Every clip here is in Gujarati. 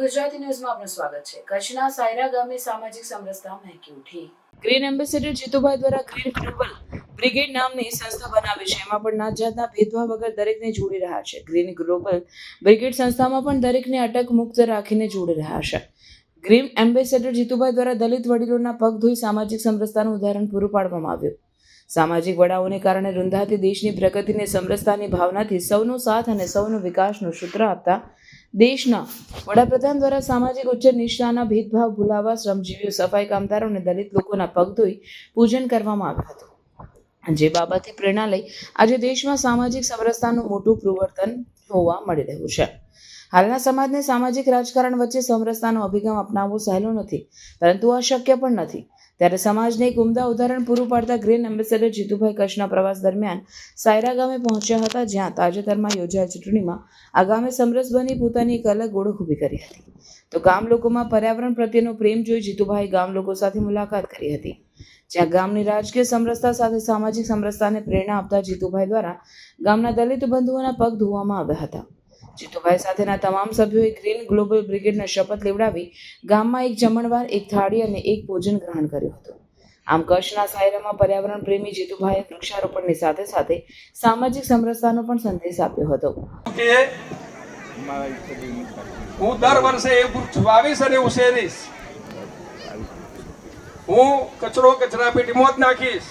ગુજરાતી ન્યૂઝમાં આપનું સ્વાગત છે. કચ્છના સાયરા ગામે સામાજિક સમરસતા મહેકી ઉઠી. ગ્રીન એમ્બેસેડર જીતુભાઈ દ્વારા ગ્રીન ગ્લોબલ બ્રિગેડ નામની સંસ્થા બનાવી છે. એમાં પણ નાત જાતના ભેદભાવ વગર દરેકને જોડી રહ્યા છે. ગ્રીન ગ્લોબલ બ્રિગેડ સંસ્થામાં પણ દરેકને અટક મુક્ત રાખીને જોડી રહ્યા છે. ગ્રીન એમ્બેસેડર જીતુભાઈ દ્વારા દલિત વડીલોના પગ ધોઈ સામાજિક સમરસતાનું ઉદાહરણ પૂરું પાડવામાં આવ્યું. સામાજિક વડાઓને કારણે રૂંધાતી દેશની પ્રગતિને સમરસતાની ભાવનાથી સૌનો સાથ અને સૌનો વિકાસનું સૂત્ર આપતા દેશના વડાપ્રધાન દ્વારા સામાજિક ઉચ્ચ નિષ્ઠાના ભેદભાવ ભૂલાવા શ્રમજીવીઓ, સફાઈ કામદારો અને દલિત લોકોના પગ ધોઈ પૂજન કરવામાં આવ્યું હતું. જે બાબતે પ્રેરણા લઈ આજે દેશમાં સામાજિક સમરસતાનું મોટું પ્રવર્તન જોવા મળી રહ્યું છે. હાલના સમાજને સામાજિક રાજકારણ વચ્ચે સમરસતાનો અભિગમ અપનાવવો સહેલો નથી, પરંતુ અશક્ય પણ નથી. ત્યારે સમાજને એક ઉમદા ઉદાહરણ પૂરું પાડતા ગ્રીન એમ્બેસેડર જીતુભાઈ કચ્છના પ્રવાસ દરમિયાન સાયરા ગામે પહોંચ્યા હતા, જ્યાં તાજેતરમાં યોજાયેલ ચૂંટણીમાં આ ગામે સમરસ બની પોતાની એક અલગ ઓળખ ઊભી કરી હતી. તો ગામ લોકોમાં પર્યાવરણ પ્રત્યેનો પ્રેમ જોઈ જીતુભાઈ ગામ લોકો સાથે મુલાકાત કરી હતી. જ્યાં ગામની રાજકીય સમરસતા સાથે સામાજિક સમરસતાને પ્રેરણા આપતા જીતુભાઈ દ્વારા ગામના દલિત બંધુઓના પગ ધોવામાં આવ્યા હતા. જીતુભાઈ સાથેના તમામ સભ્યોએ ગ્રીન ગ્લોબલ બ્રિગેડના શપથ લેવડાવી ગામમાં એક જમણવાર, એક થાળી અને એક ભોજન ગ્રહણ કર્યું હતું. આમ કચ્છના સાયરામાં પર્યાવરણ પ્રેમી જીતુભાઈએ વૃક્ષારોપણની સાથે સાથે સામાજિક સમરસતાનો પણ સંદેશ આપ્યો હતો. હું દર વર્ષે એ વૃક્ષ વાવીશ અને ઉછેરીશ હું કચરો કચરા પેટીમાં જ નાખીશ.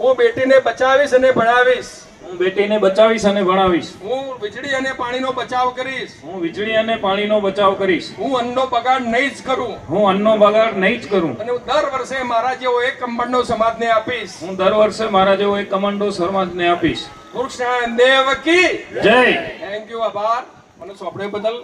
હું બેટીને બચાવીશ અને ભણાવીશ. હું બેટીને બચાવીશ અને ભણાવીશ. હું વીજળી અને પાણીનો બચાવ કરીશ. હું વીજળી અને પાણીનો બચાવ કરીશ. હું અન્નનો બગાડ નહીં જ કરું. હું અન્નનો બગાડ નહીં જ કરું. અને હું દર વર્ષે મારા જેવો એક કમંડો સમાજને આપીશ. હું દર વર્ષે મારા જેવો એક કમાન્ડો સમાજને આપીશ. કૃષ્ણ દેવ કી. જય. થેન્ક યુ આભાર. મને સોંપડે બદલ.